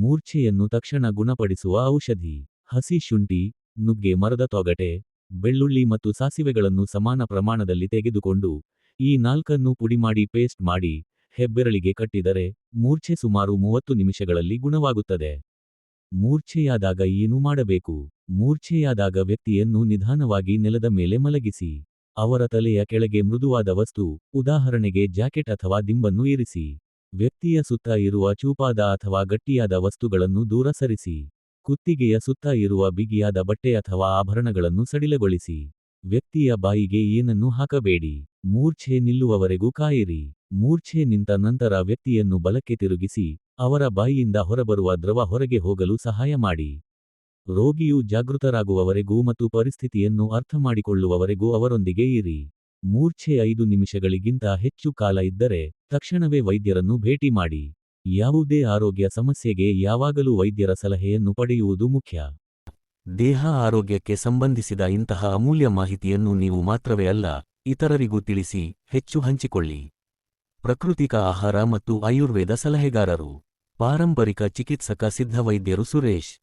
ಮೂರ್ಛೆಯನ್ನು ತಕ್ಷಣ ಗುಣಪಡಿಸುವ ಔಷಧಿ. ಹಸಿ ಶುಂಠಿ, ನುಗ್ಗೆ ಮರದ ತೊಗಟೆ, ಬೆಳ್ಳುಳ್ಳಿ ಮತ್ತು ಸಾಸಿವೆಗಳನ್ನು ಸಮಾನ ಪ್ರಮಾಣದಲ್ಲಿ ತೆಗೆದುಕೊಂಡು ಈ ನಾಲ್ಕನ್ನು ಪುಡಿಮಾಡಿ ಪೇಸ್ಟ್ ಮಾಡಿ ಹೆಬ್ಬೆರಳಿಗೆ ಕಟ್ಟಿದರೆ ಮೂರ್ಛೆ ಸುಮಾರು ಮೂವತ್ತು ನಿಮಿಷಗಳಲ್ಲಿ ಗುಣವಾಗುತ್ತದೆ. ಮೂರ್ಛೆಯಾದಾಗ ಏನು ಮಾಡಬೇಕು? ಮೂರ್ಛೆಯಾದಾಗ ವ್ಯಕ್ತಿಯನ್ನು ನಿಧಾನವಾಗಿ ನೆಲದ ಮೇಲೆ ಮಲಗಿಸಿ, ಅವರ ತಲೆಯ ಕೆಳಗೆ ಮೃದುವಾದ ವಸ್ತು, ಉದಾಹರಣೆಗೆ ಜಾಕೆಟ್ ಅಥವಾ ದಿಂಬನ್ನು ಇರಿಸಿ. ವ್ಯಕ್ತಿಯ ಸುತ್ತ ಇರುವ ಚೂಪಾದ ಅಥವಾ ಗಟ್ಟಿಯಾದ ವಸ್ತುಗಳನ್ನು ದೂರ ಸರಿಸಿ. ಕುತ್ತಿಗೆಯ ಸುತ್ತ ಇರುವ ಬಿಗಿಯಾದ ಬಟ್ಟೆ ಅಥವಾ ಆಭರಣಗಳನ್ನು ಸಡಿಲಗೊಳಿಸಿ. ವ್ಯಕ್ತಿಯ ಬಾಯಿಗೆ ಏನನ್ನೂ ಹಾಕಬೇಡಿ. ಮೂರ್ಛೆ ನಿಲ್ಲುವವರೆಗೂ ಕಾಯಿರಿ. ಮೂರ್ಛೆ ನಿಂತ ನಂತರ ವ್ಯಕ್ತಿಯನ್ನು ಬಲಕ್ಕೆ ತಿರುಗಿಸಿ, ಅವರ ಬಾಯಿಯಿಂದ ಹೊರಬರುವ ದ್ರವ ಹೊರಗೆ ಹೋಗಲು ಸಹಾಯ ಮಾಡಿ. ರೋಗಿಯು ಜಾಗೃತರಾಗುವವರೆಗೂ ಮತ್ತು ಪರಿಸ್ಥಿತಿಯನ್ನು ಅರ್ಥಮಾಡಿಕೊಳ್ಳುವವರೆಗೂ ಅವರೊಂದಿಗೆ ಇರಿ. ಮೂರ್ಛೆ ಐದು ನಿಮಿಷಗಳಿಗಿಂತ ಹೆಚ್ಚು ಕಾಲ ಇದ್ದರೆ ತಕ್ಷಣವೇ ವೈದ್ಯರನ್ನು ಭೇಟಿ ಮಾಡಿ. ಯಾವುದೇ ಆರೋಗ್ಯ ಸಮಸ್ಯೆಗೆ ಯಾವಾಗಲೂ ವೈದ್ಯರ ಸಲಹೆಯನ್ನು ಪಡೆಯುವುದು ಮುಖ್ಯ. ದೇಹ ಆರೋಗ್ಯಕ್ಕೆ ಸಂಬಂಧಿಸಿದ ಇಂತಹ ಅಮೂಲ್ಯ ಮಾಹಿತಿಯನ್ನು ನೀವು ಮಾತ್ರವೇ ಅಲ್ಲ, ಇತರರಿಗೂ ತಿಳಿಸಿ, ಹೆಚ್ಚು ಹಂಚಿಕೊಳ್ಳಿ. ಪ್ರಕೃತಿಕ ಆಹಾರ ಮತ್ತು ಆಯುರ್ವೇದ ಸಲಹೆಗಾರರು. ಪಾರಂಪರಿಕ ಚಿಕಿತ್ಸಕ ಸಿದ್ಧವೈದ್ಯರು ಸುರೇಶ್.